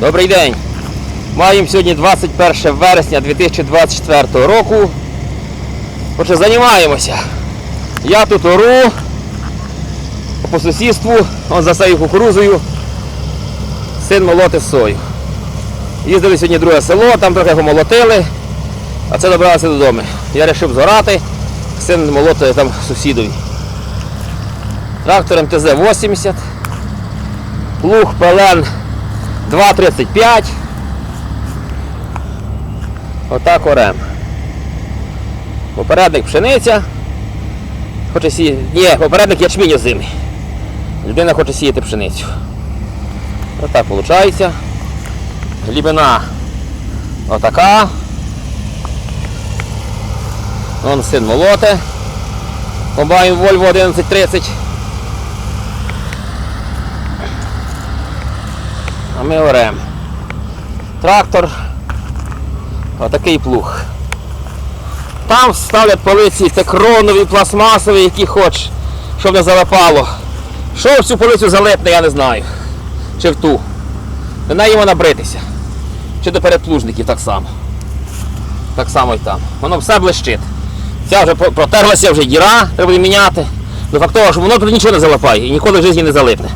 Добрий день. Маємо сьогодні 21 вересня 2024 року. Отже, займаємося. Я тут ору по сусідству, он засею кукурузою, син молоти сою. Їздили сьогодні в друге село, там трохи молотили, а це добралися додому. Я вирішив зорати, син молотить там сусідові. Трактор МТЗ-80, плуг ПЛН 2,35. Отак орем. Попередник пшениця. Хоче сіяти. Ні, попередник ячмінь озимий. Людина хоче сіяти пшеницю. Отак виходить. Глибина отака. Вон син молоте. Комбайн Volvo 1130. А ми орем. Трактор. Отакий плуг. Там ставлять полиці текронові, пластмасові, які хоч, щоб не залипало. Що в цю полицю залипне, я не знаю. Чи в ту. До неї можна бритися. Чи до передплужників так само. Так само і там. Воно все блищить. Ця вже протерлася вже діра, треба міняти. До факту що воно тут нічого не залипає і ніколи в житті не залипне.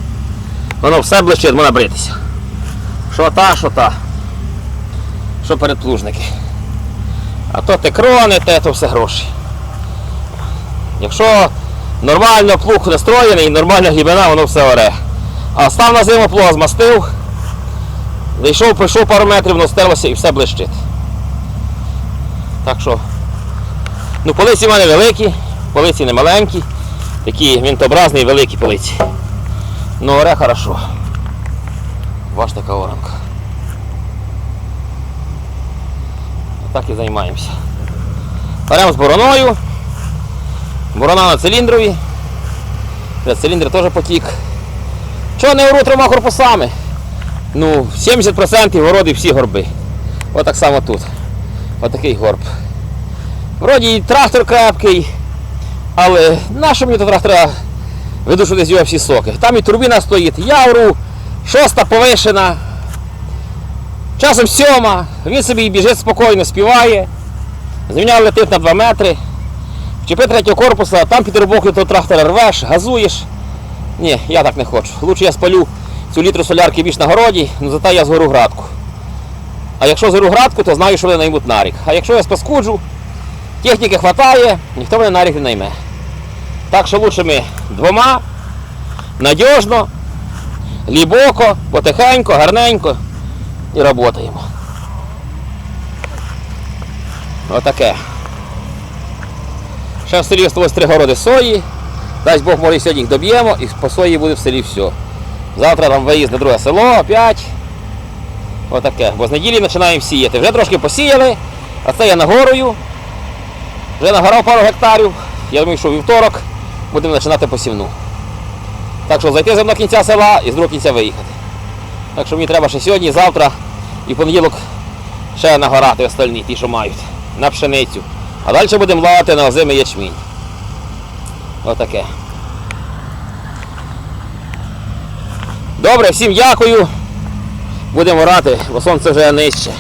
Воно все блищить, можна бритися. Що та, що та. Що передплужники. А то те крони, те то все гроші. Якщо нормально плуг настроєний, нормальна глибина, воно все оре. А став на зиму плуга змастив, зайшов, пройшов пару метрів, воно стерлося і все блищить. Так що, ну полиці в мене великі, полиці не маленькі, такі вінтообразні великі полиці. Ну оре хорошо. Ваш така оранка. Так і займаємося. Беремо з бороною. Борона на циліндрові. Циліндр теж потік. Чого не ору трьома корпусами? Ну, 70% городи всі горби. Отак само тут. Отакий горб. Вроді і трактор крепкий, але нащо мені до трактора що десь його всі соки. Там і турбіна стоїть, я шоста повишена, Часом сьома, він собі біжить спокійно, співає. Зміняв летить на 2 метри. Вчепи третього корпуса, там під рибок того трактора рвеш, газуєш. Ні, я так не хочу. Лучше я спалю цю літру солярки більш на городі, ну зато я згору градку. А якщо згору градку, то знаю, що мене наймуть нарік. А якщо я спаскуджу, техніки вистачає, ніхто мене нарік не найме. Так що лучше ми двома, надіжно, глибоко, потихеньку, гарненько і працюємо. Отаке. Ще в селі залишилось три городи сої. Дасть Бог, може, сьогодні їх доб'ємо і по сої буде в селі все. Завтра там виїзд на друге село, опять. Отаке. Бо з неділі починаємо сіяти. Вже трошки посіяли, а це я нагорою. Вже нагорав пару гектарів. Я думаю, що вівторок будемо починати посівну. Так що зайти за мною кінця села і з другого кінця виїхати. Так що мені треба ще сьогодні, завтра і понеділок ще нагорати остальні, ті, що мають, на пшеницю. А далі будемо лавати на озимий ячмінь. Отаке. Добре, всім дякую. Будемо орати, бо сонце вже нижче.